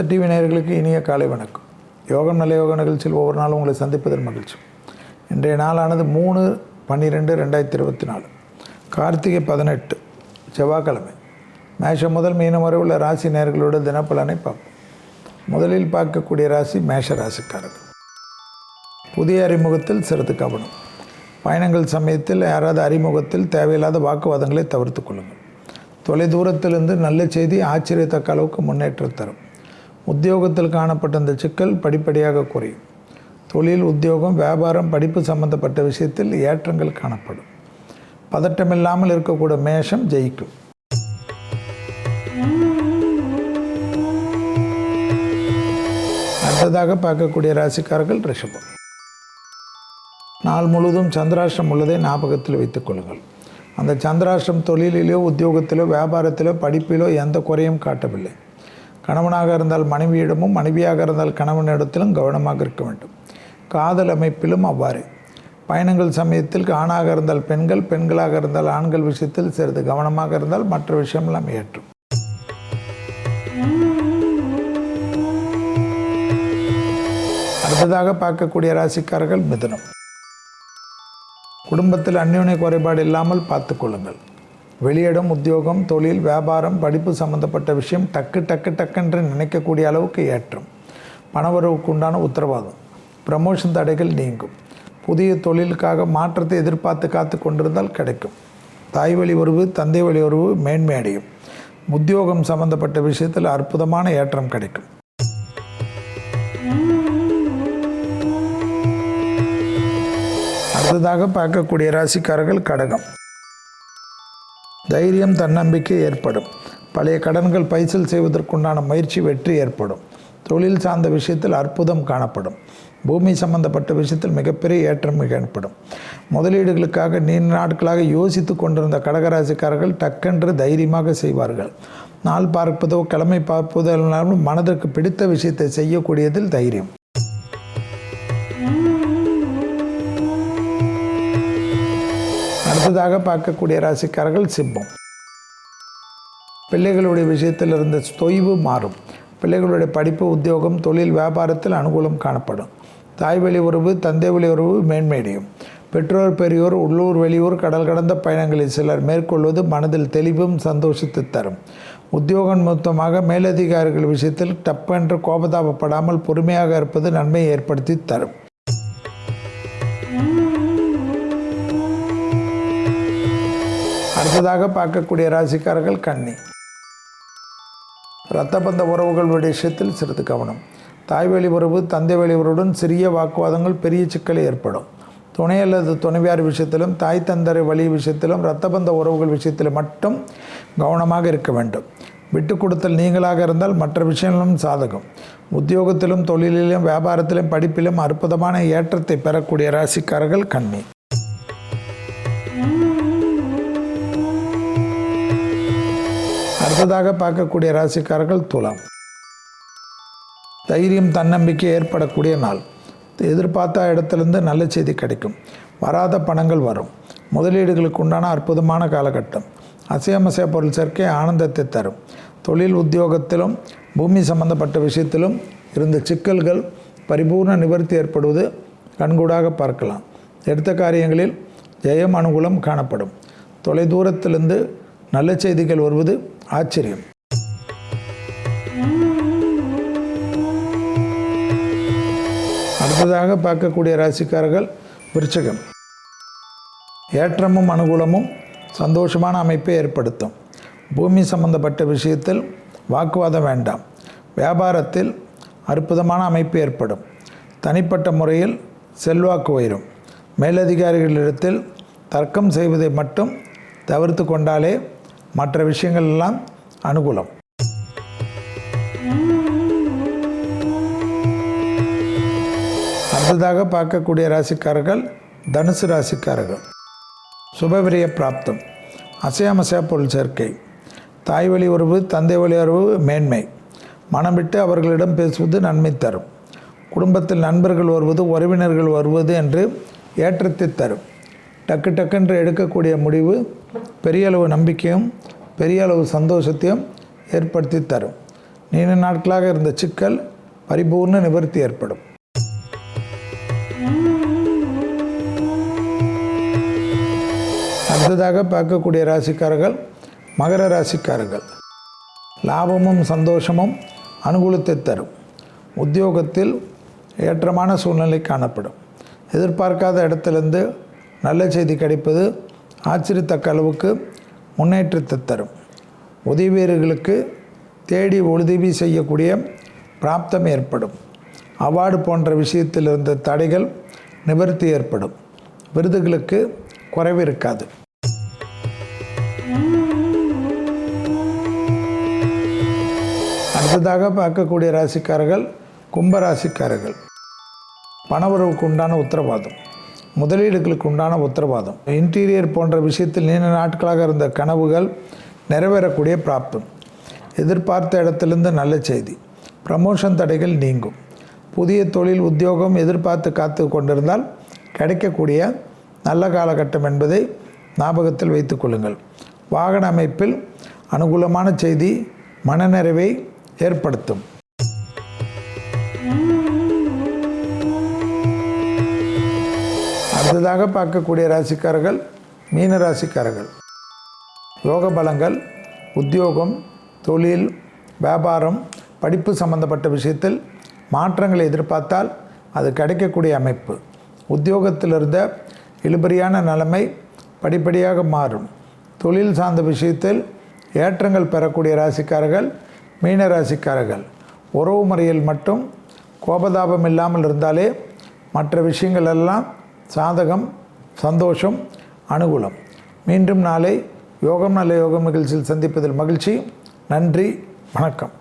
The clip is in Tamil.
சுதந்திர டிவி நேயர்களுக்கு இனிய காலை வணக்கம். யோகம் நல்ல யோக நிகழ்ச்சியில் ஒவ்வொரு நாளும் உங்களை சந்திப்பதில் மகிழ்ச்சி. இன்றைய நாளானது மூணு பன்னிரெண்டு ரெண்டாயிரத்தி இருபத்தி நாலு. கார்த்திகை பதினெட்டு செவ்வாய்க்கிழமை. மேஷம் முதல் மீனம் வரை உள்ள ராசி நேர்களோட தினப்பலனை பார்ப்போம். முதலில் பார்க்கக்கூடிய ராசி மேஷ ராசிக்காரர்கள். புதிய அறிமுகத்தில் சிறிது கவனம். பயணங்கள் சமயத்தில் யாராவது அறிமுகத்தில் தேவையில்லாத வாக்குவாதங்களை தவிர்த்து கொள்ளுங்கள். தொலைதூரத்திலிருந்து நல்ல செய்தி ஆச்சரியத்தக்க அளவுக்கு முன்னேற்றம் தரும். உத்தியோகத்தில் காணப்பட்ட இந்த சிக்கல் படிப்படியாக குறையும். தொழில் உத்தியோகம் வியாபாரம் படிப்பு சம்பந்தப்பட்ட விஷயத்தில் ஏற்றங்கள் காணப்படும். பதட்டமில்லாமல் இருக்கக்கூடிய மேஷம் ஜெயிக்கும். அடுத்ததாக பார்க்கக்கூடிய ராசிக்காரர்கள் ரிஷபம். நாள் முழுவதும் சந்திராஷ்டிரம் உள்ளதை ஞாபகத்தில் வைத்துக் கொள்ளுங்கள். அந்த சந்திராஷ்டிரம் தொழிலிலோ உத்தியோகத்திலோ வியாபாரத்திலோ படிப்பிலோ எந்த குறையும் காட்டவில்லை. கணவனாக இருந்தால் மனைவியிடமும் மனைவியாக இருந்தால் கணவனிடத்திலும் கவனமாக இருக்க வேண்டும். காதல் அமைப்பிலும் அவ்வாறு. பயணங்கள் சமயத்தில் ஆணாக இருந்தால் பெண்கள் பெண்களாக இருந்தால் ஆண்கள் விஷயத்தில் சிறிது கவனமாக இருந்தால் மற்ற விஷயமெல்லாம் ஏற்றும் அடுத்ததாக பார்க்கக்கூடிய ராசிக்காரர்கள் மிதனம். குடும்பத்தில் அந்யோன்ய குறைபாடு இல்லாமல் பார்த்து கொள்ளுங்கள். வெளியிடம் உத்தியோகம் தொழில் வியாபாரம் படிப்பு சம்பந்தப்பட்ட விஷயம் டக்கு டக்கு டக்குன்று நினைக்கக்கூடிய அளவுக்கு ஏற்றம். பணவரவுக்கு உண்டான உத்தரவாதம். ப்ரமோஷன் தடைகள் நீங்கும். புதிய தொழிலுக்காக மாற்றத்தை எதிர்பார்த்து காத்து கொண்டிருந்தால் கிடைக்கும். தாய் வழி உறவு தந்தை வழி உறவு மேன்மை அடையும். உத்தியோகம் சம்பந்தப்பட்ட விஷயத்தில் அற்புதமான ஏற்றம் கிடைக்கும். அடுத்ததாக பார்க்கக்கூடிய ராசிக்காரர்கள் கடகம். தைரியம் தன்னம்பிக்கை ஏற்படும். பழைய கடன்கள் பைசல் செய்வதற்குண்டான முயற்சி வெற்றி ஏற்படும். தொழில் சார்ந்த விஷயத்தில் அற்புதம் காணப்படும். பூமி சம்பந்தப்பட்ட விஷயத்தில் மிகப்பெரிய ஏற்றம் ஏற்படும். முதலீடுகளுக்காக நீண்ட நாட்களாக யோசித்து கொண்டிருந்த கடகராசிக்காரர்கள் டக்கென்று தைரியமாக செய்வார்கள். நாள் பார்ப்பதோ கிழமை பார்ப்பதோ மனதிற்கு பிடித்த விஷயத்தை செய்யக்கூடியதில் தைரியம். அடுத்ததாக பார்க்கக்கூடிய ராசிக்காரர்கள் சிம்மம். பிள்ளைகளுடைய விஷயத்தில் இருந்த தொய்வு மாறும். பிள்ளைகளுடைய படிப்பு உத்தியோகம் தொழில் வியாபாரத்தில் அனுகூலம் காணப்படும். தாய் வழி உறவு தந்தை வழி உறவு மேன்மையடையும் பெற்றோர் பெரியோர் உள்ளூர் வெளியூர் கடல் கடந்த பயணங்களில் சிலர் மேற்கொள்வது மனதில் தெளிவும் சந்தோஷத்தை தரும். உத்தியோகம் மொத்தமாக மேலதிகாரிகள் விஷயத்தில் டப்பென்று கோபதாபப்படாமல் பொறுமையாக இருப்பது நன்மையை ஏற்படுத்தி தரும். அடுத்ததாக பார்க்கக்கூடிய ராசிக்காரர்கள் கன்னி. இரத்த பந்த உறவுகள் விஷயத்தில் சிறிது கவனம். தாய்வழி உறவு தந்தை வழி உறவுடன் சிறிய வாக்குவாதங்கள் பெரிய சிக்கல் ஏற்படும். துணை அல்லது துணைவியார் விஷயத்திலும் தாய் தந்தரை வழி விஷயத்திலும் இரத்த பந்த உறவுகள் விஷயத்தில் மட்டும் கவனமாக இருக்க வேண்டும். விட்டு கொடுத்தல் நீங்களாக இருந்தால் மற்ற விஷயங்களும் சாதகம். உத்தியோகத்திலும் தொழிலிலும் வியாபாரத்திலும் படிப்பிலும் அற்புதமான ஏற்றத்தை பெறக்கூடிய ராசிக்காரர்கள் கண்ணி அடுத்ததாக பார்க்கக்கூடிய ராசிக்காரர்கள் துலாம். தைரியம் தன்னம்பிக்கை ஏற்படக்கூடிய நாள். எதிர்பார்த்த இடத்துலேருந்து நல்ல செய்தி கிடைக்கும். வராத பணங்கள் வரும். முதலீடுகளுக்கு உண்டான அற்புதமான காலகட்டம். அசையமசைய பொருள் சேர்க்கை ஆனந்தத்தை தரும். தொழில் உத்தியோகத்திலும் பூமி சம்பந்தப்பட்ட விஷயத்திலும் இருந்த சிக்கல்கள் பரிபூர்ண நிவர்த்தி ஏற்படுவது கண்கூடாக பார்க்கலாம். எடுத்த காரியங்களில் ஜெயம் அனுகூலம் காணப்படும். தொலைதூரத்திலிருந்து நல்ல செய்திகள் வருவது ஆச்சரியம். அடுத்ததாக பார்க்கக்கூடிய ராசிக்காரர்கள் விருச்சகம். ஏற்றமும் அனுகூலமும் சந்தோஷமான அமைப்பை ஏற்படுத்தும். பூமி சம்பந்தப்பட்ட விஷயத்தில் வாக்குவாதம் வேண்டாம். வியாபாரத்தில் அற்புதமான அமைப்பு ஏற்படும். தனிப்பட்ட முறையில் செல்வாக்கு உயரும். மேலதிகாரிகளிடத்தில் தர்க்கம் செய்வதை மட்டும் தவிர்த்து கொண்டாலே மற்ற விஷயங்கள் எல்லாம் அனுகூலம். அடுத்ததாக பார்க்கக்கூடிய ராசிக்காரர்கள் தனுசு ராசிக்காரர்கள். சுபவிரிய பிராப்தம். அசையாமசையா பொருள் சேர்க்கை. தாய் வழி உறவு தந்தை வழி உறவு மேன்மை. மனம் விட்டு அவர்களிடம் பேசுவது நன்மை தரும். குடும்பத்தில் நண்பர்கள் வருவது உறவினர்கள் வருவது என்று ஏற்றத்தை தரும். டக்கு டக்குன்று எடுக்கக்கூடிய முடிவு பெரிய அளவு நம்பிக்கையும் பெரிய அளவு சந்தோஷத்தையும் ஏற்படுத்தி தரும். நீண்ட நாட்களாக இருந்த சிக்கல் பரிபூர்ண நிவர்த்தி ஏற்படும். அடுத்ததாக பார்க்கக்கூடிய ராசிக்காரர்கள் மகர ராசிக்காரர்கள். லாபமும் சந்தோஷமும் அனுகூலத்தை தரும். உத்தியோகத்தில் ஏற்றமான சூழ்நிலை காணப்படும். எதிர்பார்க்காத இடத்திலிருந்து நல்ல செய்தி கிடைப்பது ஆச்சரியத்தக்க அளவுக்கு முன்னேற்றத்தை தரும். உதவியர்களுக்கு தேடி உதவி செய்யக்கூடிய பிராப்தம் ஏற்படும். அவார்டு போன்ற விஷயத்தில் இருந்த தடைகள் நிவர்த்தி ஏற்படும். விருதுகளுக்கு குறைவு இருக்காது. அடுத்ததாக பார்க்கக்கூடிய ராசிக்காரர்கள் கும்ப ராசிக்காரர்கள். பணவரவுக்கு உண்டான உத்தரவாதம். முதலீடுகளுக்கு உண்டான உத்தரவாதம். இன்டீரியர் போன்ற விஷயத்தில் நீண்ட நாட்களாக இருந்த கனவுகள் நிறைவேறக்கூடிய பிராப்தம் எதிர்பார்த்த இடத்திலிருந்து நல்ல செய்தி. ப்ரமோஷன் தடைகள் நீங்கும். புதிய தொழில் உத்தியோகம் எதிர்பார்த்து காத்து கொண்டிருந்தால் கிடைக்கக்கூடிய நல்ல காலகட்டம் என்பதை ஞாபகத்தில் வைத்துக் கொள்ளுங்கள். வாகன அமைப்பில் அனுகூலமான செய்தி மனநிறைவை ஏற்படுத்தும். அடுத்ததாக பார்க்கக்கூடிய ராசிக்காரர்கள் மீன ராசிக்காரர்கள். யோக பலங்கள் உத்தியோகம் தொழில் வியாபாரம் படிப்பு சம்பந்தப்பட்ட விஷயத்தில் மாற்றங்களை எதிர்பார்த்தால் அது கிடைக்கக்கூடிய அமைப்பு. உத்தியோகத்தில் இருந்த இழுபறியான நிலைமை படிப்படியாக மாறும். தொழில் சார்ந்த விஷயத்தில் ஏற்றங்கள் பெறக்கூடிய ராசிக்காரர்கள் மீன ராசிக்காரர்கள். உறவு முறையில் மட்டும் கோபதாபம் இல்லாமல் இருந்தாலே மற்ற விஷயங்கள் எல்லாம் சாதகம் சந்தோஷம் அனுகூலம். மீண்டும் நாளை யோகம் நல்ல யோகம் நிகழ்ச்சியில் சந்திப்பதில் மகிழ்ச்சி. நன்றி வணக்கம்.